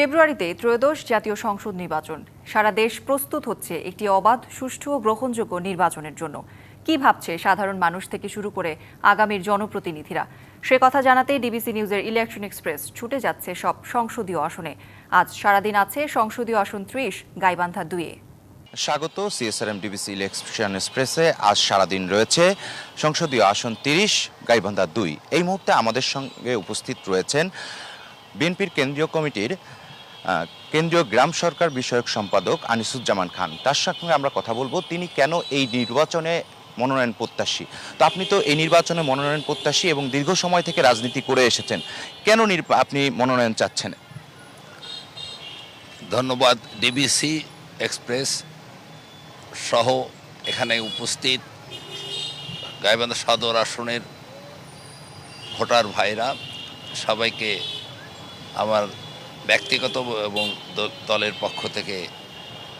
ফেব্রুয়ারিতে ত্রয়োদশ জাতীয় সংসদ নির্বাচন। সারা দেশ প্রস্তুত হচ্ছে একটি অবাধ, সুষ্ঠু ও গ্রহণযোগ্য নির্বাচনের জন্য। কি ভাবছে সাধারণ মানুষ থেকে শুরু করে আগামীর জনপ্রতিনিধিরা? সে কথা জানাতে ডিবিসি নিউজের ইলেকশন এক্সপ্রেস ছুটে যাচ্ছে সব সংসদীয় আসনে। আজ সারাদিন আছে সংসদীয় আসন ত্রিশ, গাইবান্ধা দুইয়ে স্বাগত সিএসআরএম ডিবিসি ইলেকশন এক্সপ্রেসে। আজ সারাদিন রয়েছে সংসদীয় আসন তিরিশ, গাইবান্ধা দুই। এই মুহূর্তে আমাদের সঙ্গে উপস্থিত রয়েছেন বিএনপির কেন্দ্রীয় কমিটির কেন্দ্রীয় গ্রাম সরকার বিষয়ক সম্পাদক আনিসুজ্জামান খান। তার সঙ্গে আমরা কথা বলব, তিনি কেন এই নির্বাচনে মনোনয়ন প্রত্যাশী? তো আপনি তো এই নির্বাচনে মনোনয়ন প্রত্যাশী এবং দীর্ঘ সময় থেকে রাজনীতি করে এসেছেন। কেন আপনি মনোনয়ন চাচ্ছেন? ধন্যবাদ, ডিবিসি এক্সপ্রেস সহ এখানে উপস্থিত গাইবান্ধা সদর আসনের ভোটার ভাইরা, সবাইকে আমার ব্যক্তিগত এবং দলের পক্ষ থেকে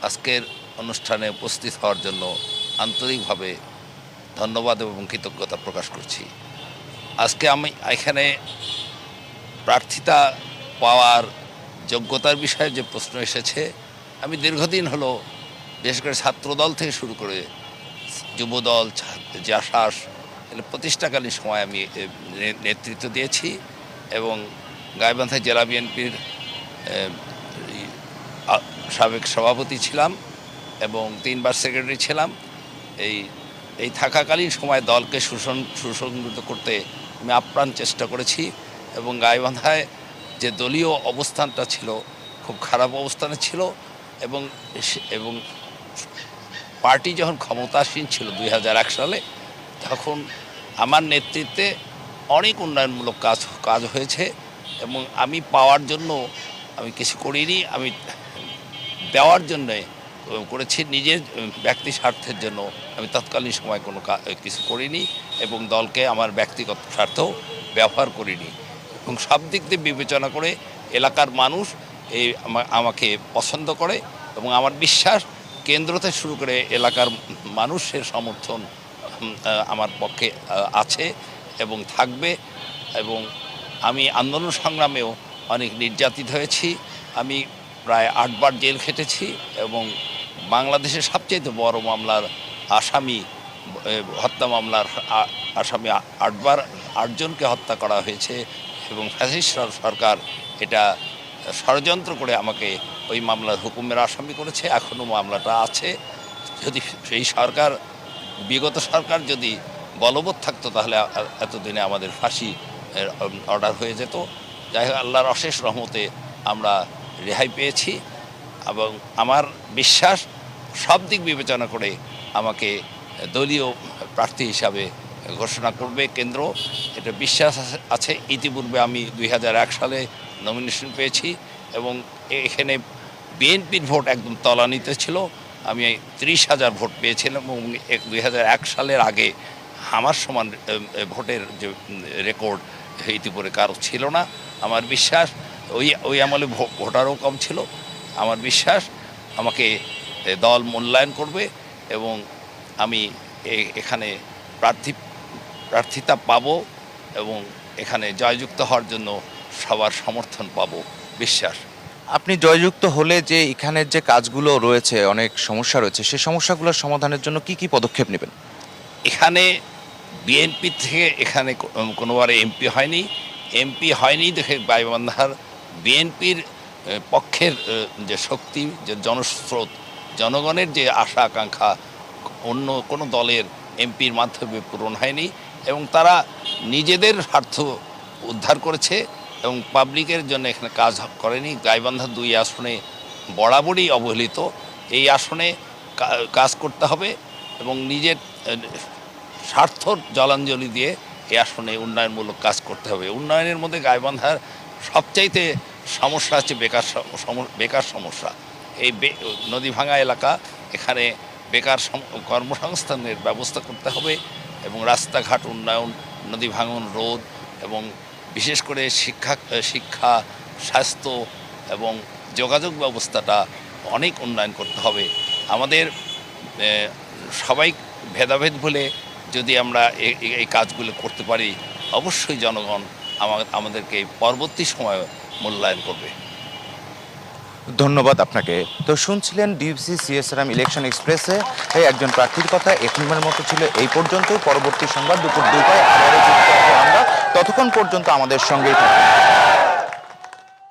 আজকের অনুষ্ঠানে উপস্থিত হওয়ার জন্য আন্তরিকভাবে ধন্যবাদ এবং কৃতজ্ঞতা প্রকাশ করছি। আজকে আমি এখানে প্রার্থিতা পাওয়ার যোগ্যতার বিষয়ে যে প্রশ্ন এসেছে, আমি দীর্ঘদিন হলো বিশেষ করে ছাত্রদল থেকে শুরু করে যুবদল জাসাস প্রতিষ্ঠাকালীন সময় আমি নেতৃত্ব দিয়েছি এবং গাইবান্ধা জেলা বিএনপির সাবেক সভাপতি ছিলাম এবং তিনবার সেক্রেটারি ছিলাম। এই এই থাকাকালীন সময় দলকে সুসং সুসংগঠিত করতে আমি আপ্রাণ চেষ্টা করেছি এবং গাইবান্ধায় যে দলীয় অবস্থানটা ছিল খুব খারাপ অবস্থানে ছিল এবং এবং পার্টি যখন ক্ষমতাসীন ছিল দুই হাজার এক সালে, তখন আমার নেতৃত্বে অনেক উন্নয়নমূলক কাজ কাজ হয়েছে এবং আমি পাওয়ার জন্য আমি কিছু করিনি, আমি দেওয়ার জন্যে করেছি নিজের ব্যক্তি স্বার্থের জন্য। আমি তৎকালীন সময় কোনো কিছু করিনি, এবং দলকে আমার ব্যক্তিগত স্বার্থেও ব্যবহার করিনি। এবং সব দিক দিয়ে বিবেচনা করে এলাকার মানুষ এই আমাকে পছন্দ করে, এবং আমার বিশ্বাস কেন্দ্র থেকে শুরু করে এলাকার মানুষের সমর্থন আমার পক্ষে আছে এবং থাকবে। এবং আমি আন্দোলন সংগ্রামেও অনেক নির্যাতিত হয়েছি। আমি প্রায় আটবার জেল খেটেছি এবং বাংলাদেশের সবচেয়ে বড় মামলার আসামি হত্যা মামলার আসামি আটবার আটজনকে হত্যা করা হয়েছে এবং ফ্যাসিস্ট সরকার এটা ষড়যন্ত্র করে আমাকে ওই মামলার হুকুমের আসামি করেছে। এখনও মামলাটা আছে। যদি সেই সরকার, বিগত সরকার যদি বলবৎ থাকতো তাহলে এতদিনে আমাদের ফাঁসি অর্ডার হয়ে যেত। যাই হোক, আল্লাহর অশেষ রহমতে আমরা রেহাই পেয়েছি এবং আমার বিশ্বাস সব দিক বিবেচনা করে আমাকে দলীয় প্রার্থী হিসাবে ঘোষণা করবে কেন্দ্র। এটা বিশ্বাস আছে- ইতিপূর্বে আমি দুই হাজার এক সালে নমিনেশন পেয়েছি এবং এখানে বিএনপির ভোট একদম তলানিতে ছিল। আমি ত্রিশ হাজার ভোট পেয়েছিলাম এবং দুই হাজার এক সালের আগে আমার সমান ভোটের যে রেকর্ড ইতিপূর্বে কারও ছিল না আমার বিশ্বাস ওই ওই আমলে ভোটারও কম ছিল আমার বিশ্বাস আমাকে দল মূল্যায়ন করবে এবং আমি এখানে প্রার্থী প্রার্থিতা পাব এবং এখানে জয়যুক্ত হওয়ার জন্য সবার সমর্থন পাবো বিশ্বাস। আপনি জয়যুক্ত হলে যে এখানের যে কাজগুলো রয়েছে অনেক সমস্যা রয়েছে সেই সমস্যাগুলোর সমাধানের জন্য কি কি পদক্ষেপ নেবেন? এখানে বিএনপি থেকে এখানে কোনোবারে এমপি হয়নি। এমপি হয়নি দেখে গাইবান্ধার বিএনপির পক্ষের যে শক্তি, যে জনস্রোত, জনগণের যে আশা, আকাঙ্ক্ষা, অন্য কোনো দলের এমপির মাধ্যমে পূরণ হয়নি এবং তারা নিজেদের স্বার্থ উদ্ধার করেছে এবং পাবলিকের জন্য এখানে কাজ করেনি। গাইবান্ধা দুই আসনে বরাবরই অবহেলিত। এই আসনে কাজ করতে হবে এবং নিজের এ, স্বার্থ জলাঞ্জলি দিয়ে এই আসনে উন্নয়নমূলক কাজ করতে হবে। উন্নয়নের মধ্যে গাইবান্ধার সবচাইতে সমস্যা হচ্ছে বেকার বেকার সমস্যা। এই নদী ভাঙা এলাকা এখানে বেকার কর্মসংস্থানের ব্যবস্থা করতে হবে এবং রাস্তাঘাট উন্নয়ন নদী ভাঙন রোধ এবং বিশেষ করে শিক্ষা শিক্ষা স্বাস্থ্য এবং যোগাযোগ ব্যবস্থাটা অনেক উন্নয়ন করতে হবে। আমাদের সবাই ভেদাভেদ ভুলে যদি আমরা এই কাজগুলো করতে পারি, অবশ্যই জনগণ আমা- আমাদেরকে পরবর্তী সময়ে মূল্যায়ন করবে। ধন্যবাদ আপনাকে। তো শুনছিলেন ডিউসি সিএসআরএম ইলেকশন এক্সপ্রেসে একজন প্রার্থীর কথা এখনকার মতো ছিল এই পর্যন্তই। পরবর্তী সংবাদ দুপুর দুটায় আমরা। ততক্ষণ পর্যন্ত আমাদের সঙ্গেই থাকুন।